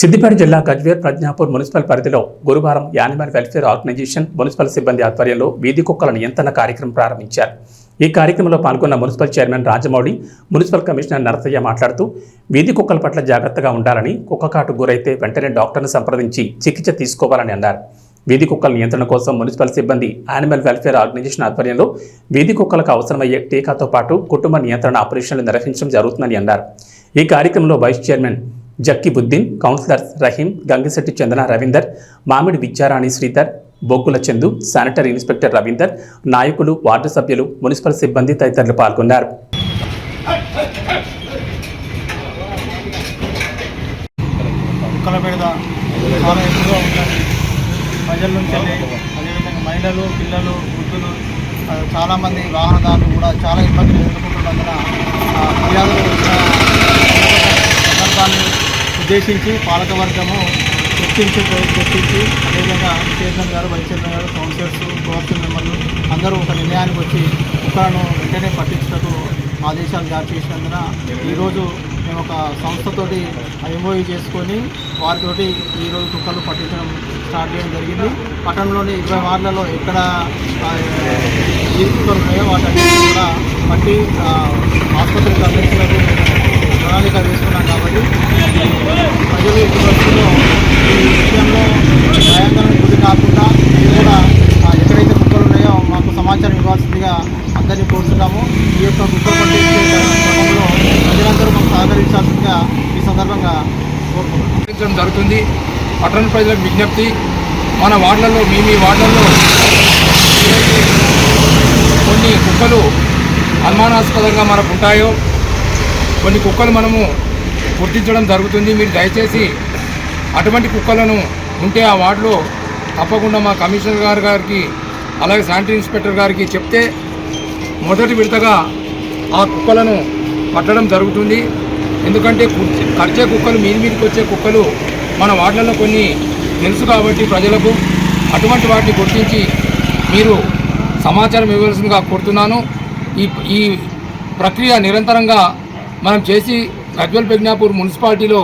సిద్దిపేట జిల్లా గజ్వేర్ ప్రజ్ఞాపూర్ మున్సిపల్ పరిధిలో గురువారం యానిమల్ వెల్ఫేర్ ఆర్గనైజేషన్ మున్సిపల్ సిబ్బంది ఆధ్వర్యంలో వీధి కుక్కల నియంత్రణ కార్యక్రమం ప్రారంభించారు. ఈ కార్యక్రమంలో పాల్గొన్న municipal chairman Rajamouli municipal commissioner Narasayya మాట్లాడుతూ వీధి కుక్కల పట్ల జాగ్రత్తగా ఉండాలని కుక్కకాటు గురైతే వెంటనే డాక్టర్ను సంప్రదించి చికిత్స తీసుకోవాలని అన్నారు. వీధి కుక్కల నియంత్రణ కోసం మున్సిపల్ సిబ్బంది యానిమల్ వెల్ఫేర్ ఆర్గనైజేషన్ ఆధ్వర్యంలో వీధి కుక్కలకు అవసరమయ్యే టీకాతో పాటు కుటుంబ నియంత్రణ ఆపరేషన్లు నిర్వహించడం జరుగుతుందని అన్నారు. ఈ కార్యక్రమంలో vice chairman Jakkibuddin councillor Rahim Gangishetti Chandana Ravinder Mamidi Vidyarani Sridhar బొగ్గుల చందు శానిటరీ ఇన్స్పెక్టర్ రవీందర్ నాయకులు వార్డు సభ్యులు మున్సిపల్ సిబ్బంది తదితరులు పాల్గొన్నారు. చాలా ప్రజల నుంచి అదేవిధంగా మహిళలు పిల్లలు వృద్ధులు చాలామంది వాహనదారులు కూడా చాలా ఇబ్బందులు ఎదుర్కొంటున్నందున ఫిర్యాదులు ఉద్దేశించి పాలకవర్గము గుర్తించి గుర్తించి అదేవిధంగా చైర్మన్ గారు వైస్ చైర్మన్ గారు కౌన్సిలర్స్ కోఆప్షన్ మెంబర్లు అందరూ ఒక నిర్ణయానికి వచ్చి కుక్కలను వెంటనే పట్టించుటకు ఆదేశాలు జారీ చేసినందున ఈరోజు మేము ఒక సంస్థతోటి ఎంఓఈ చేసుకొని వారితోటి ఈరోజు కుక్కలు పట్టించడం స్టార్ట్ చేయడం జరిగింది. పట్టణంలోని ఇరవై వార్డులలో ఎక్కడ ఆ, కుక్కలు ఉన్నాయో వాటన్నిటిని కూడా పట్టి ఆసుపత్రికి అందించినట్టు ప్రణాళిక వేసుకున్నాను కాబట్టి ప్రజలు ఇటు వస్తులో ఈ విషయంలో భయంకరం గురి కాకుండా మీరు కూడా ఆ, ఎక్కడైతే కుక్కలు ఉన్నాయో మాకు సమాచారం ఇవ్వాల్సిందిగా అందరినీ కోరుతున్నాము. ఈ యొక్క పట్టించే క్రమంలో ప్రజలందరూ మాకు సహకరించాల్సిందిగా ఈ సందర్భంగా కోరుకుంటున్నాం జరుగుతుంది. పట్టణ ప్రజలకు విజ్ఞప్తి మన వార్డులలో మీ మీ వార్డులలో కొన్ని కుక్కలు అనుమానాస్పదంగా మనకు ఉంటాయో కొన్ని కుక్కలు మనము గుర్తించడం జరుగుతుంది. మీరు దయచేసి అటువంటి కుక్కలను ఉంటే ఆ వార్డులో తప్పకుండా మా కమిషనర్ గారు గారికి అలాగే శానిటరీ ఇన్స్పెక్టర్ గారికి చెప్తే మొదటి విడతగా ఆ కుక్కలను పట్టడం జరుగుతుంది. ఎందుకంటే కరిచే కుక్కలు మీది మీదకి వచ్చే కుక్కలు మన వార్డులలో కొన్ని తెలుసు కాబట్టి ప్రజలకు అటువంటి వాటిని గుర్తించి మీరు సమాచారం ఇవ్వవలసిందిగా కోరుతున్నాను. ఈ ఈ ప్రక్రియ నిరంతరంగా మనం చేసి గజ్వల్ ప్రజ్ఞాపూర్ మున్సిపాలిటీలో